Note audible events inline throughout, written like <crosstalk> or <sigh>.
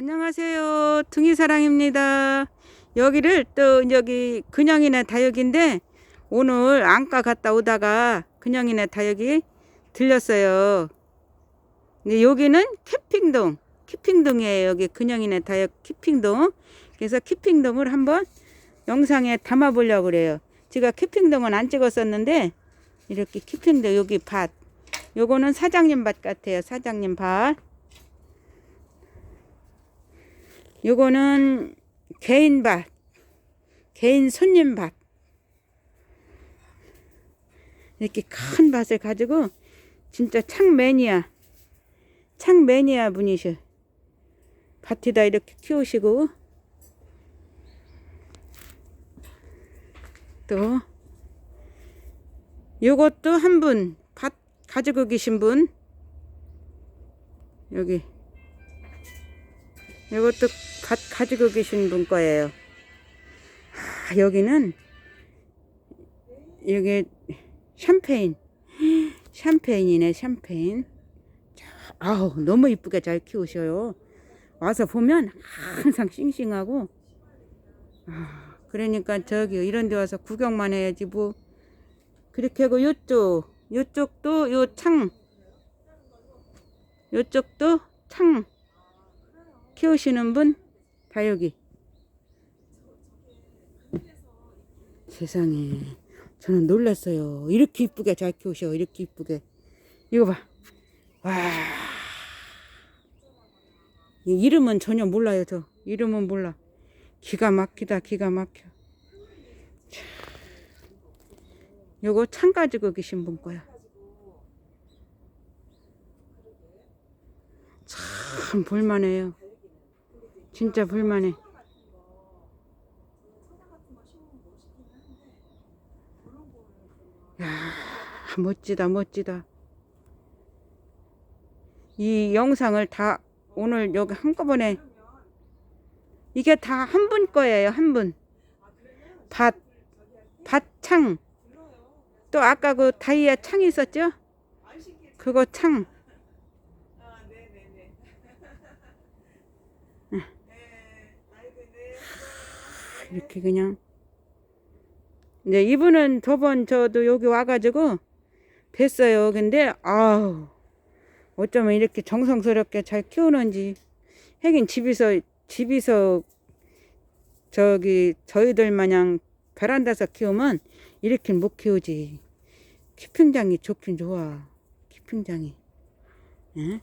안녕하세요. 둥이사랑입니다. 여기를 또 여기 근영이네 다육인데 오늘 안가 갔다 오다가 근영이네 다육이 들렸어요. 근데 여기는 키핑동, 키핑동이에요. 여기 근영이네 다육 키핑동. 그래서 키핑동을 한번 영상에 담아 보려고 그래요. 제가 키핑동은 안 찍었었는데 이렇게 키핑동 여기 밭. 요거는 사장님 밭 같아요. 사장님 밭. 요거는 개인 밭, 개인 손님 밭. 이렇게 큰 밭을 가지고 진짜 창 매니아, 창 매니아 분이셔. 밭에다 이렇게 키우시고 또 요것도 한 분, 밭 가지고 계신 분 여기 이것도 가, 가지고 계신 분 거예요. 아, 여기는 여기 샴페인. 샴페인이네 샴페인. 자, 아우 너무 이쁘게 잘 키우셔요. 와서 보면 항상 싱싱하고. 아, 그러니까 저기 이런 데 와서 구경만 해야지 뭐. 그렇게 하고 요쪽 요쪽도 요 창. 요쪽도 창 키우시는 분? 다육이. 세상에. 저는 놀랐어요. 이렇게 이쁘게 잘 키우셔. 이렇게 이쁘게. 이거 봐 와. 이름은 전혀 몰라요 저. 이름은 몰라. 기가 막히다 기가 막혀. 자, 요거 창 가지고 계신 분 거야. 참 볼만해요 진짜 볼만해. 야, 멋지다, 멋지다. 이 영상을 다 오늘 여기 한꺼번에 이게 다 한 분 거예요, 한 분. 밭, 밭창. 또 아까 그 다이아 창 있었죠? 그거 창. 이렇게 그냥 이제 이분은 저번 저도 여기 와가지고 뵀어요. 근데 아우 어쩌면 이렇게 정성스럽게 잘 키우는지 하긴 집에서 집에서 저기 저희들 마냥 베란다에서 키우면 이렇게 못 키우지. 키핑장이 좋긴 좋아. 키핑장이. 예?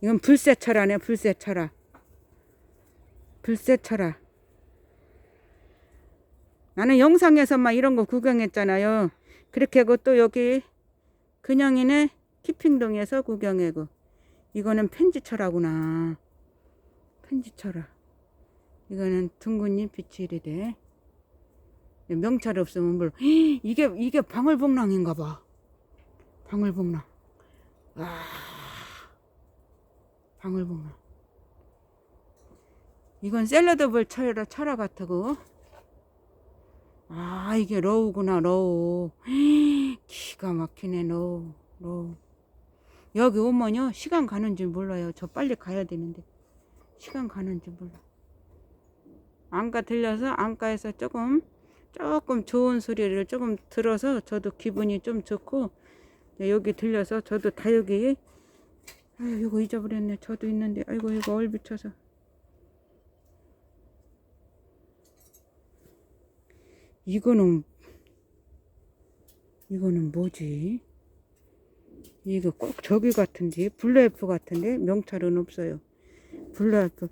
이건 불새철아네 불새철아. 불새철아. 나는 영상에서만 이런 거 구경했잖아요. 그렇게 하고 또 여기 근영이네 키핑동에서 구경하고 이거는 편지철하구나. 편지철아. 이거는 둥근잎 비치리대. 명찰 없으면 뭘 이게 이게 방울복랑인가 봐. 방울복랑. 아. 방울복랑. 이건 샐러드볼 철라 철화 같고 아 이게 러우구나 러우. <gasps> 기가 막히네 러우 러우. 여기 오면요 시간 가는 줄 몰라요. 저 빨리 가야 되는데. 시간 가는 줄 몰라. 안가 들려서 안가에서 조금 조금 좋은 소리를 조금 들어서 저도 기분이 좀 좋고 여기 들려서 저도 다 여기 아유 이거 잊어버렸네. 저도 있는데 아이고 이거 얼 비쳐서 이거는 이거는 뭐지? 이거 꼭 저기 같은데 블루에프 같은데 명찰은 없어요. 블루에프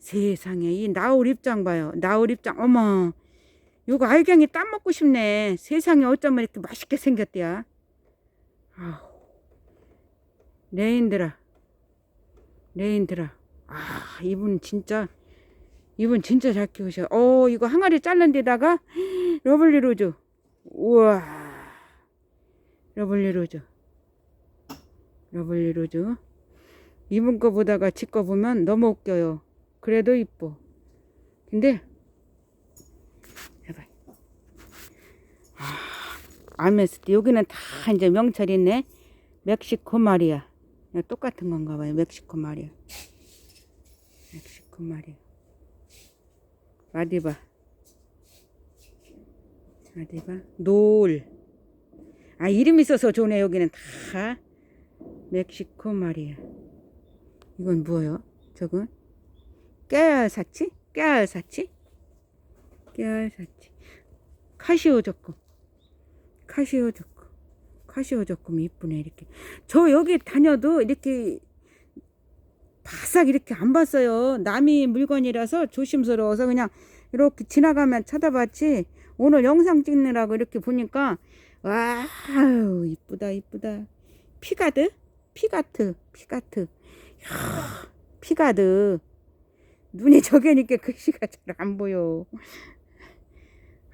세상에 이 나올 입장 봐요. 나올 입장 어머 요거 알갱이 땀 먹고 싶네. 세상에 어쩌면 이렇게 맛있게 생겼대야. 아우 레인들아 레인들아 아 이분 진짜 이분 진짜 잘 키우셔. 어, 이거 항아리 자른 데다가 <gasps> 러블리 로즈. 우와. 러블리 로즈. 러블리 로즈. 이분 거 보다가 지 거 보면 너무 웃겨요. 그래도 이뻐. 근데 해봐. 아, 아메스트 여기는 다 이제 명찰 있네. 멕시코 말이야. 똑같은 건가 봐요. 멕시코 말이야. 멕시코 말이야. 마디바. 마디바. 노을. 아, 이름 있어서 좋네, 여기는 다. 멕시코 말이야. 이건 뭐예요? 저건? 깨알사치? 깨알사치? 깨알사치. 카시오 조금. 카시오 조금. 카시오 조금 이쁘네, 이렇게. 저 여기 다녀도 이렇게 바싹 이렇게 안 봤어요. 남이 물건이라서 조심스러워서 그냥 이렇게 지나가면 쳐다봤지. 오늘 영상 찍느라고 이렇게 보니까 와우 이쁘다 이쁘다. 피가드? 피가트 피가트. 이야, 피가드. 눈이 <laughs> 저게니까 글씨가 잘 안 보여.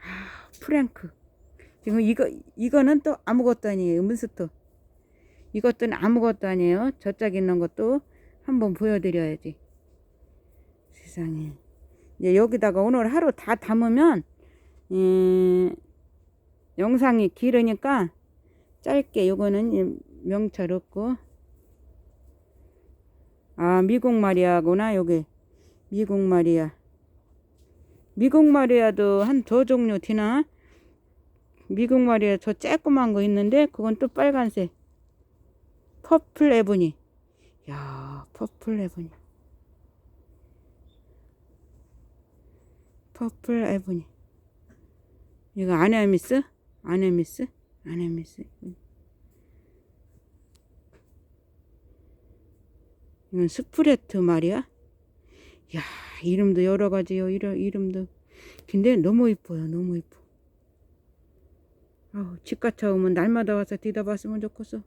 아, 프랭크. 지금 이거 이거는 또 아무것도 아니에요. 문스토. 이것도 아무것도 아니에요. 저짝 있는 것도 한번 보여드려야지. 세상에. 이제 여기다가 오늘 하루 다 담으면, 음, 영상이 길으니까 짧게 요거는 이 명찰 없고, 아, 미국 마리아구나, 요게. 미국 마리아. 미국 마리아도 한 두 종류 되나? 미국 마리아 저 쬐끄만 거 있는데, 그건 또 빨간색. 퍼플 에브니. 야, 퍼플 에브니. 퍼플 에브니. 이거 아네미스? 아네미스? 아네미스. 이건 스프레트 말이야? 야, 이름도 여러 가지요. 이름, 이름도. 근데 너무 이뻐요. 너무 이뻐. 아우, 집 같아 오면 날마다 와서 뒤다 봤으면 좋겠어.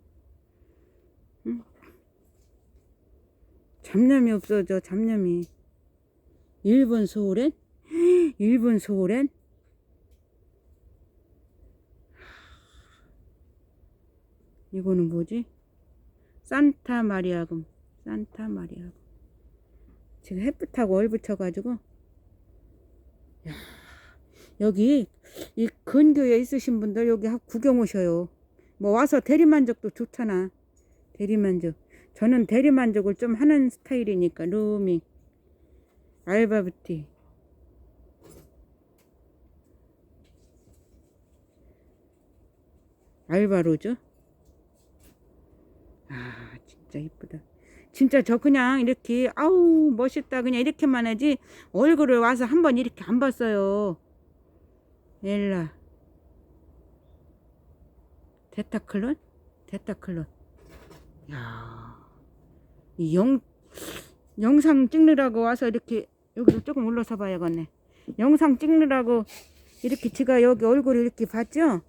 잡념이 없어져 잡념이. 일본 소울엔? <gasps> 일본 소울엔? 이거는 뭐지? 산타 마리아금. 산타 마리아금. 지금 햇빛하고 얼 붙여가지고. 야, 여기 이 근교에 있으신 분들 여기 하- 구경 오셔요. 뭐 와서 대리만족도 좋잖아. 대리만족 저는 대리만족을 좀 하는 스타일이니까 루밍 알바부티. 알바로즈 아 진짜 이쁘다. 진짜 저 그냥 이렇게 아우 멋있다. 그냥 이렇게만 하지 얼굴을 와서 한번 이렇게 안 봤어요. 엘라. 데타클론? 데타클론. 야, 이 영, 영상 찍느라고 와서 이렇게 여기서 조금 올라서 봐야겠네. 영상 찍느라고 이렇게 제가 여기 얼굴을 이렇게 봤죠?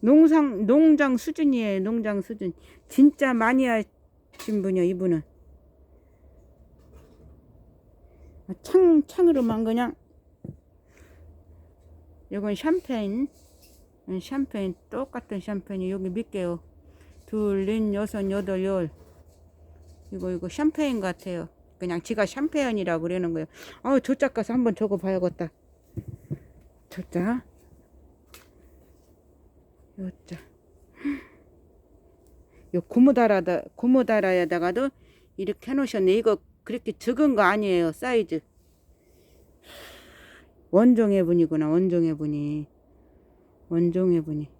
농상, 농장 수준이에요, 농장 수준. 진짜 많이 하신 분이요, 이분은. 아, 창, 창으로만 그냥. 이건 샴페인. 샴페인 똑같은 샴페인이 여기 몇 개요? 둘, 넷, 여섯, 여덟, 열. 이거 이거 샴페인 같아요. 그냥 지가 샴페인이라고 그러는 거예요. 아, 저짝 가서 한번 적어 봐야겠다. 저짝. 요짝. 요 고무다라다 고무다라에다가도 이렇게 해놓으셨네. 이거 그렇게 적은 거 아니에요. 사이즈. 원종의 분이구나. 원종의 분이. 원종의 분이.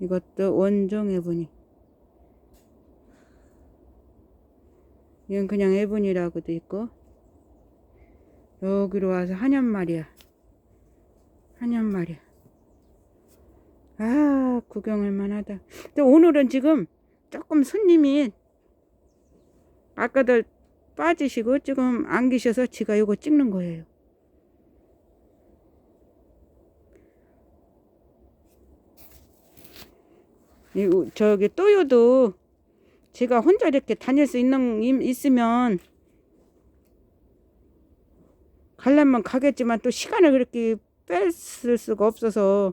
이것도 원종의 분이. 이건 그냥 애분이라고도 있고. 여기로 와서 한연말이야. 한연말이야. 아, 구경할 만하다. 근데 오늘은 지금 조금 손님이 아까도 빠지시고 지금 안 계셔서 지가 이거 찍는 거예요. 이 저기 또요도 제가 혼자 이렇게 다닐 수 있는 임- 있으면 가려면 가겠지만 또 시간을 그렇게 뺐을 수가 없어서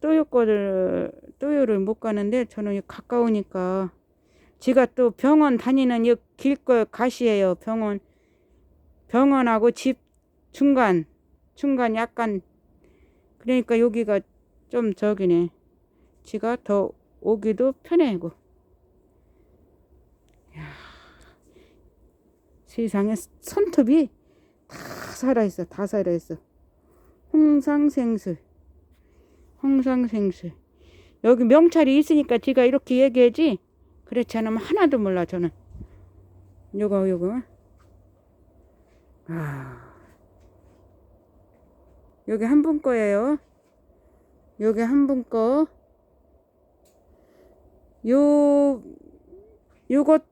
또요 거를 또요를 못 가는데 저는 가까우니까 제가 또 병원 다니는 이 길거 가시예요 병원. 병원하고 집 중간 중간 약간. 그러니까 여기가 좀 저기네. 지가 더 오기도 편해고. 세상에 손톱이 다 살아있어 다 살아있어. 홍상생술 홍상생술. 여기 명찰이 있으니까 제가 이렇게 얘기하지? 그렇지 않으면 하나도 몰라 저는. 요거 요거. 아 여기 한 분 거예요. 여기 한 분 거. 요 요것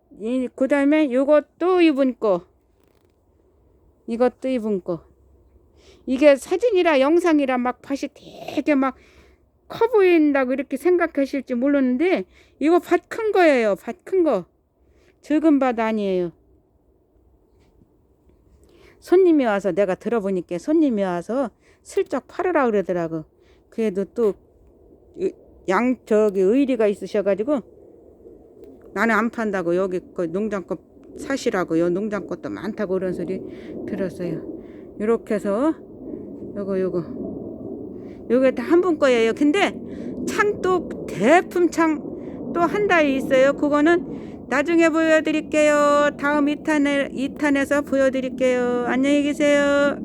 그 다음에 요것도 이분 거. 이것도 이분 거. 이게 사진이라 영상이라 막 밭이 되게 막 커 보인다고 이렇게 생각하실지 모르는데 이거 밭 큰 거예요. 밭 큰 거. 적은 밭 아니에요. 손님이 와서 내가 들어보니까 손님이 와서 슬쩍 팔으라 그러더라고. 그래도 또 양 저기 의리가 있으셔가지고 나는 안 판다고 여기 그 농장 거 사시라고요. 농장 것도 많다고 그런 소리 들었어요. 이렇게 해서 요거 요거 요게 다 한 분 거예요. 근데 창도 대품 창 또한 달이 있어요. 그거는 나중에 보여드릴게요. 다음 2탄에, 2탄에서 보여드릴게요. 안녕히 계세요.